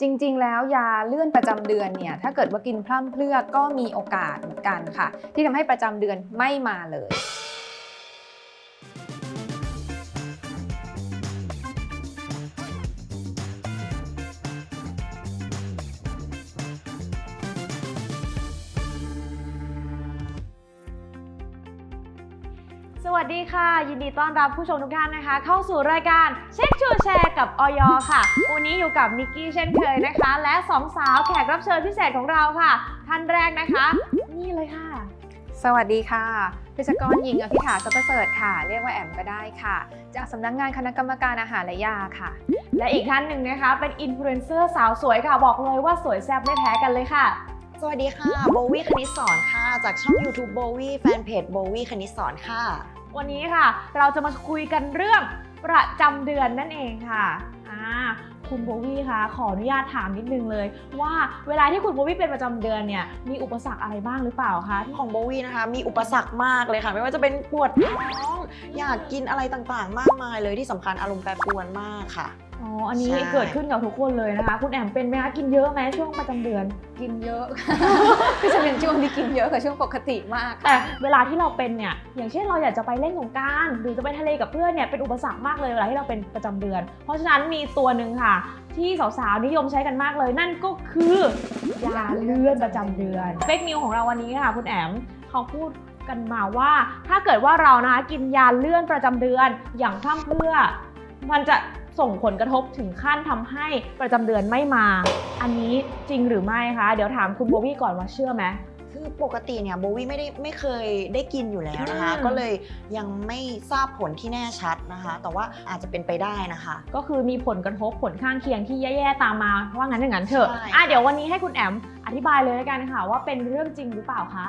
จริงๆ แล้วยาเลื่อนประจำเดือนเนี่ยถ้าเกิดว่ากินพร่ำเพรื่อก็มีโอกาสเหมือนกันค่ะ ที่ทำให้ประจำเดือนไม่มาเลย สวัสดีค่ะ ยินดีต้อนรับผู้ชมทุกท่านนะคะ เข้าสู่รายการเช็คชัวร์แชร์กับออยค่ะ วันนี้อยู่กับนิกกี้เช่นเคยนะคะ และสองสาวแขกรับเชิญพิเศษของเราค่ะ ท่านแรกนะคะ นี่เลยค่ะ สวัสดีค่ะเภสัชกรหญิงอภิฐาสัพประเสริฐค่ะ เรียกว่าแอมก็ได้ค่ะ จากสำนักงานคณะกรรมการอาหารและยาค่ะ และอีกท่านหนึ่งนะคะ เป็นอินฟลูเอนเซอร์สาวสวยค่ะ บอกเลยว่าสวยแซ่บไม่แพ้กันเลยค่ะสวัสดีค่ะโบวี่คณิตสอนค่ะ จากช่อง YouTube โบวี่แฟนเพจโบวี่คณิตสอนค่ะ วันนี้ค่ะ เราจะมาคุยกันเรื่องประจำเดือนนั่นเองค่ะอ่าคุณโบวี่คะขออนุญาตถามนิดนึงเลย ว่าเวลาที่คุณโบวี่เป็นประจำเดือนเนี่ยมีอุปสรรคอะไรบ้างหรือเปล่าคะของโบวี่นะคะ มีอุปสรรคมากเลยค่ะ ไม่ว่าจะเป็นปวดท้อง อยากกินอะไรต่างๆ มากมายเลยที่สำคัญอารมณ์แปรปรวนมากค่ะ อ๋อ อันนี้ใช่ เกิดขึ้นกับทุกคนเลยนะคะ คุณแอมเป็นไหมคะกินเยอะไหมช่วงประจำเดือน กินเยอะ คือจะเป็นช่วงที่กินเยอะกับช่วงปกติมาก แต่เวลาที่เราเป็นเนี่ย อย่างเช่นเราอยากจะไปเล่นสงกรารหรือจะไปทะเลกับเพื่อนเนี่ย เป็นอุปสรรคมากเลยเวลาที่เราเป็นประจำเดือน เพราะฉะนั้นมีตัวหนึ่งค่ะ ที่สาวๆนิยมใช้กันมากเลย นั่นก็คือยาเลื่อนประจำเดือนเฟกนิวของเราวันนี้ค่ะคุณแอมเขาพูดกันมาว่า ถ้าเกิดว่าเรานะคะกินยาเลื่อนประจำเดือนอย่างพร่ำเพรื่อ มันจะ ส่งผลกระทบถึงขั้นทำให้ประจำเดือนไม่มา อันนี้จริงหรือไม่คะ เดี๋ยวถามคุณโบวี่ก่อนว่าเชื่อไหมคือปกติเนี่ยโบวี่ไม่ได้ไม่เคยได้กินอยู่แล้วนะคะอืมก็เลยยังไม่ทราบผลที่แน่ชัดนะคะ แต่ว่าอาจจะเป็นไปได้นะคะ ก็คือมีผลกระทบผลข้างเคียงที่แย่ๆตามมาว่างั้นอย่างนั้นเถอะใช่อะเดี๋ยววันนี้ให้คุณแอมอธิบายเลยแล้วกันค่ะ ว่าเป็นเรื่องจริงหรือเปล่าคะ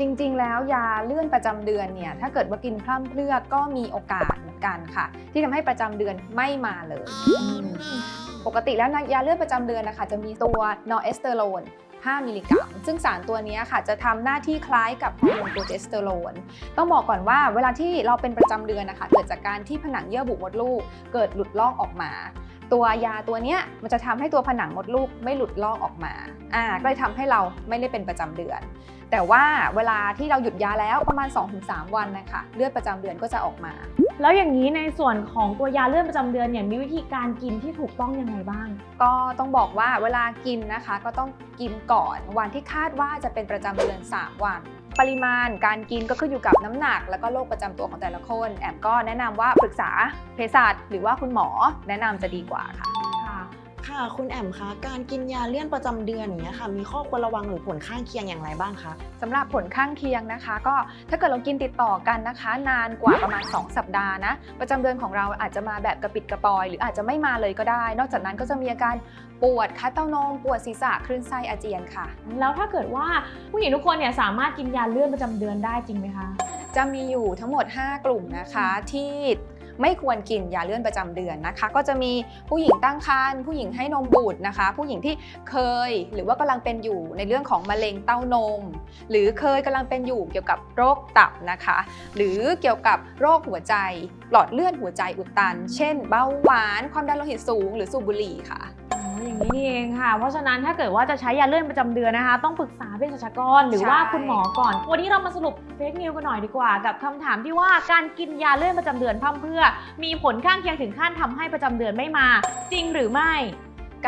จริง ๆ แล้วยาเลื่อนประจำเดือนเนี่ยถ้าเกิดว่ากินพร่ำเพรื่อก็มีโอกาสเหมือนกันค่ะ ที่ทำให้ประจำเดือนไม่มาเลยอืมปกติแล้วนะยาเลื่อนประจำเดือนนะคะจะมีตัวนอร์เอสเตอโรน5 มิลลิกรัม ซึ่งสารตัวนี้ค่ะ จะทำหน้าที่คล้ายกับฮอร์โมนโปรเจสเตอโรน ต้องบอกก่อนว่าเวลาที่เราเป็นประจำเดือนนะคะ เกิดจากการที่ผนังเยื่อบุมดลูก เกิดหลุดลอกออกมา ตัวยาตัวเนี้ยมันจะทำให้ตัวผนังมดลูกไม่หลุดลอกออกมาอ่าก็เลยทำให้เราไม่ได้เป็นประจำเดือน แต่ว่าเวลาที่เราหยุดยาแล้วประมาณ 2-3 วันนะคะเลือดประจำเดือนก็จะออกมา แล้วอย่างนี้ในส่วนของตัวยาเลื่อนประจำเดือนเนี่ยมีวิธีการกินที่ถูกต้องยังไงบ้าง ก็ต้องบอกว่าเวลากินนะคะก็ต้องกินก่อนวันที่คาดว่าจะเป็นประจำเดือน 3 วัน ปริมาณการกินก็ขึ้นอยู่กับน้ำหนัก แล้วก็โรคประจำตัวของแต่ละคน แอมก็แนะนำว่าปรึกษาเภสัชหรือว่าคุณหมอแนะนำจะดีกว่าค่ะ ค่ะค่ะคุณแอมคะการกินยาเลื่อนประจำเดือนอย่างเงี้ยค่ะ มีข้อควรระวังหรือผลข้างเคียงอย่างไรบ้างคะสำหรับผลข้างเคียงนะคะ ก็ถ้าเกิดเรากินติดต่อกันนะคะ นานกว่าประมาณ 2 สัปดาห์นะ ประจำเดือนของเราอาจจะมาแบบกระปิดกระปอย หรืออาจจะไม่มาเลยก็ได้ นอกจากนั้นก็จะมีอาการปวดคัดเต้านมปวดศีรษะคลื่นไส้อาเจียนค่ะ แล้วถ้าเกิดว่าผู้หญิงทุกคนเนี่ยสามารถกินยาเลื่อนประจำเดือนได้จริงไหมคะ จะมีอยู่ทั้งหมด 5 กลุ่มนะคะที่ ไม่ควรกินยาเลื่อนประจำเดือนนะคะ ก็จะมีผู้หญิงตั้งครรภ์ผู้หญิงให้นมบุตรนะคะ ผู้หญิงที่เคยหรือว่ากำลังเป็นอยู่ในเรื่องของมะเร็งเต้านม หรือเคยกำลังเป็นอยู่เกี่ยวกับโรคตับนะคะ หรือเกี่ยวกับโรคหัวใจ หลอดเลือดหัวใจอุดตัน เช่น เบาหวาน ความดันโลหิตสูง หรือสูบบุหรี่ค่ะ อ๋ออย่างนี้นี่เองค่ะ เพราะฉะนั้นถ้าเกิดว่าจะใช้ยาเลื่อนประจำเดือนนะคะ ต้องปรึกษาเภสัชกรหรือว่าใช่ คุณหมอก่อน วันนี้เรามาสรุปเฟกนิวกันหน่อยดีกว่า กับคำถามที่ว่าการกินยาเลื่อนประจำเดือนพร่ำเพรื่อ มีผลข้างเคียงถึงขั้นทำให้ประจำเดือนไม่มา จริงหรือไม่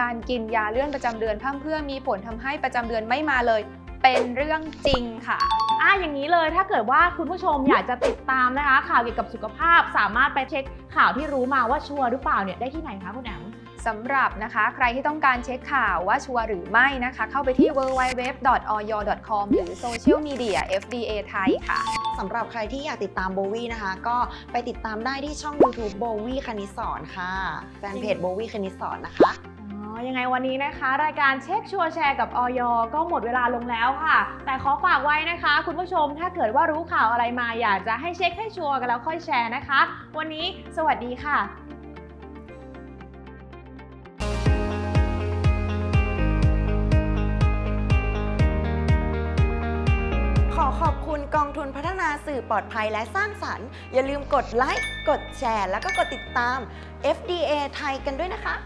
การกินยาเลื่อนประจำเดือนพร่ำเพรื่อมีผลทำให้ประจำเดือนไม่มาเลย เป็นเรื่องจริงค่ะอะอย่างนี้เลยถ้าเกิดว่าคุณผู้ชมอยากจะติดตามนะคะ ข่าวเกี่ยวกับสุขภาพ สามารถไปเช็คข่าวที่รู้มาว่าชัวร์หรือเปล่าเนี่ยได้ที่ไหนคะคุณแอมสำหรับนะคะใครที่ต้องการเช็คข่าวว่าชัวร์หรือไม่นะคะ เข้าไปที่ www.oyo.com หรือโซเชียลมีเดีย FDA ไทยค่ะสำหรับใครที่อยากติดตามโบวี่นะคะ ก็ไปติดตามได้ที่ช่อง YouTube โบวี่คณิตสอนค่ะ แฟนเพจโบวี่คณิตสอนนะคะอ๋อ ยังไงวันนี้นะคะ รายการเช็คชัวร์แชร์กับออยก็หมดเวลาลงแล้วค่ะ แต่ขอฝากไว้นะคะ คุณผู้ชมถ้าเกิดว่ารู้ข่าวอะไรมาอยากจะให้เช็คให้ชัวร์กันแล้วค่อยแชร์นะคะ วันนี้สวัสดีค่ะขอขอบคุณกองทุนพัฒนาสื่อปลอดภัยและสร้างสรรค์ อย่าลืมกดไลค์ กดแชร์ แล้วก็กดติดตาม FDA ไทยกันด้วยนะคะ